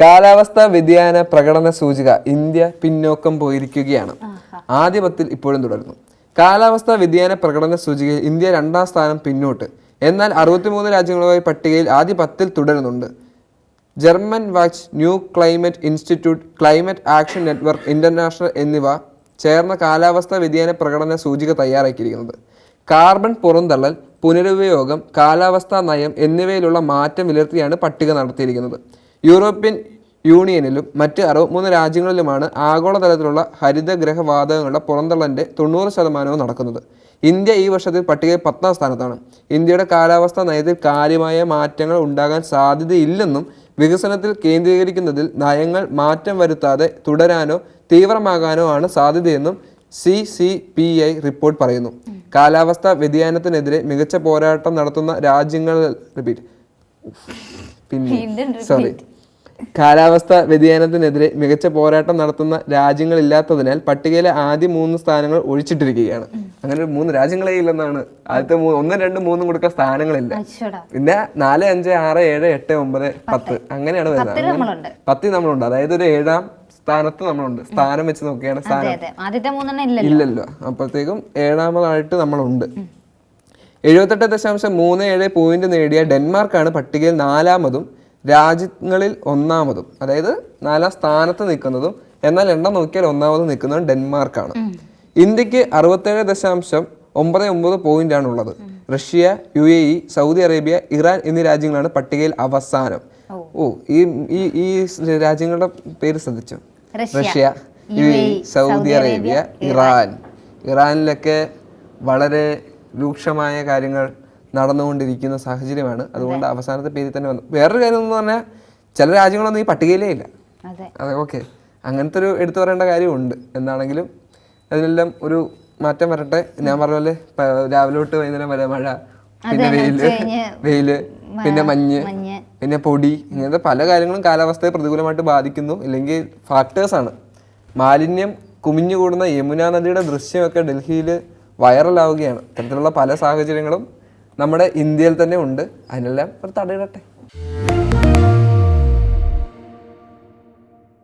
കാലാവസ്ഥാ വ്യതിയാന പ്രകടന സൂചിക ഇന്ത്യ പിന്നോക്കം പോയിരിക്കുകയാണ്. ആദ്യ പത്തിൽ ഇപ്പോഴും തുടരുന്നു. കാലാവസ്ഥാ വ്യതിയാന പ്രകടന സൂചികയിൽ ഇന്ത്യ രണ്ടാം സ്ഥാനം പിന്നോട്ട്. എന്നാൽ അറുപത്തിമൂന്ന് രാജ്യങ്ങളുമായി പട്ടികയിൽ ആദ്യ പത്തിൽ തുടരുന്നുണ്ട്. German watch new climate institute climate action network international എന്നിവ ചേർന്ന കാലാവസ്ഥാ വ്യതിയാന പ്രകടന സൂചിക തയ്യാറാക്കിയിരിക്കുന്നത്. കാർബൺ പുറന്തള്ളൽ പുനരുപയോഗം കാലാവസ്ഥാ നയം എന്നിവയിലുള്ള മാറ്റം വിലയിരുത്തിയാണ് പട്ടിക നടത്തിയിരിക്കുന്നത്. യൂറോപ്യൻ യൂണിയനിലും മറ്റ് അറുപത്തിമൂന്ന് രാജ്യങ്ങളിലുമാണ് ആഗോളതലത്തിലുള്ള ഹരിതഗ്രഹ വാതകങ്ങളുടെ പുറന്തള്ളലിന്റെ തൊണ്ണൂറ് ശതമാനവും നടക്കുന്നത്. ഇന്ത്യ ഈ വർഷത്തിൽ പട്ടികയിൽ പത്താം സ്ഥാനത്താണ്. ഇന്ത്യയുടെ കാലാവസ്ഥാ നയത്തിൽ കാര്യമായ മാറ്റങ്ങൾ ഉണ്ടാകാൻ സാധ്യതയില്ലെന്നും വികസനത്തിൽ കേന്ദ്രീകരിക്കുന്നതിൽ നയങ്ങൾ മാറ്റം വരുത്താതെ തുടരാനോ തീവ്രമാകാനോ ആണ് സാധ്യതയെന്നും C C P I report പറയുന്നു. കാലാവസ്ഥാ വ്യതിയാനത്തിനെതിരെ മികച്ച പോരാട്ടം നടത്തുന്ന രാജ്യങ്ങൾ റിപ്പീറ്റ്. പിന്നെ സോറി കാലാവസ്ഥ വ്യതിയാനത്തിനെതിരെ മികച്ച പോരാട്ടം നടത്തുന്ന രാജ്യങ്ങളില്ലാത്തതിനാൽ പട്ടികയിലെ ആദ്യ മൂന്ന് സ്ഥാനങ്ങൾ ഒഴിച്ചിട്ടിരിക്കുകയാണ്. അങ്ങനെ ഒരു മൂന്ന് രാജ്യങ്ങളേ ഇല്ലെന്നാണ്. ആദ്യത്തെ മൂന്ന് ഒന്നും രണ്ടും മൂന്നും കൊടുക്കാൻ സ്ഥാനങ്ങളില്ല. പിന്നെ നാല് അഞ്ച് ആറ് ഏഴ് എട്ട് ഒമ്പത് പത്ത്. അങ്ങനെയാണ് വരുന്നത്. പത്തി നമ്മളുണ്ട്. അതായത് ഒരു ഏഴാം സ്ഥാനത്ത് നമ്മളുണ്ട്. സ്ഥാനം വെച്ച് നോക്കിയാണ് സ്ഥാനം. ഇല്ലല്ലോ. അപ്പോഴത്തേക്കും ഏഴാമതായിട്ട് നമ്മളുണ്ട്. എഴുപത്തെട്ട് ദശാംശം മൂന്ന് ഏഴ് പോയിന്റ് നേടിയ ഡെൻമാർക്കാണ് പട്ടികയിൽ നാലാമതും. രാജ്യങ്ങളിൽ ഒന്നാമതും അതായത് നാലാം സ്ഥാനത്ത് നിൽക്കുന്നതും എന്നാൽ എണ്ണം നോക്കിയാൽ ഒന്നാമത് നിൽക്കുന്നത് ഡെൻമാർക്കാണ്. ഇന്ത്യയ്ക്ക് അറുപത്തേഴ് ദശാംശം ഒമ്പത് ഒമ്പത് പോയിന്റ് ആണ് ഉള്ളത് Russia U A E Saudi Arabia Iran എന്നീ രാജ്യങ്ങളാണ് പട്ടികയിൽ അവസാനം. ഓ. ഈ ഈ ഈ രാജ്യങ്ങളുടെ പേര് ശ്രദ്ധിച്ചു? Russia, U A E Saudi Arabia Iran. ഇറാനിലൊക്കെ വളരെ രൂക്ഷമായ കാര്യങ്ങൾ നടന്നുകൊണ്ടിരിക്കുന്ന സാഹചര്യമാണ്. അതുകൊണ്ട് അവസാനത്തെ പേരിൽ തന്നെ വന്നു. വേറൊരു കാര്യം എന്ന് പറഞ്ഞാൽ ചില രാജ്യങ്ങളൊന്നും ഈ പട്ടികയിലേ ഇല്ല. അതെ. ഓക്കെ. അങ്ങനത്തെ ഒരു എടുത്തു പറയേണ്ട കാര്യമുണ്ട്. എന്താണെങ്കിലും അതിനെല്ലാം ഒരു മാറ്റം വരട്ടെ. ഞാൻ പറഞ്ഞ പോലെ രാവിലെ തൊട്ട് വൈകുന്നേരം വരെ മഴ പിന്നെ വെയിൽ വെയിൽ പിന്നെ മഞ്ഞ് മഞ്ഞ്. പിന്നെ പൊടി ഇങ്ങനത്തെ പല കാര്യങ്ങളും കാലാവസ്ഥയെ പ്രതികൂലമായിട്ട് ബാധിക്കുന്നു. ഇല്ലെങ്കിൽ ഫാക്ടേഴ്സ് ആണ്. മാലിന്യം കുമിഞ്ഞുകൂടുന്ന യമുന നദിയുടെ ദൃശ്യമൊക്കെ ഡൽഹിയിൽ വൈറലാവുകയാണ്. ഇത്തരത്തിലുള്ള പല സാഹചര്യങ്ങളും നമ്മുടെ ഇന്ത്യയിൽ തന്നെ ഉണ്ട്. അതിനെല്ലാം ഒരു തടയിടട്ടെ.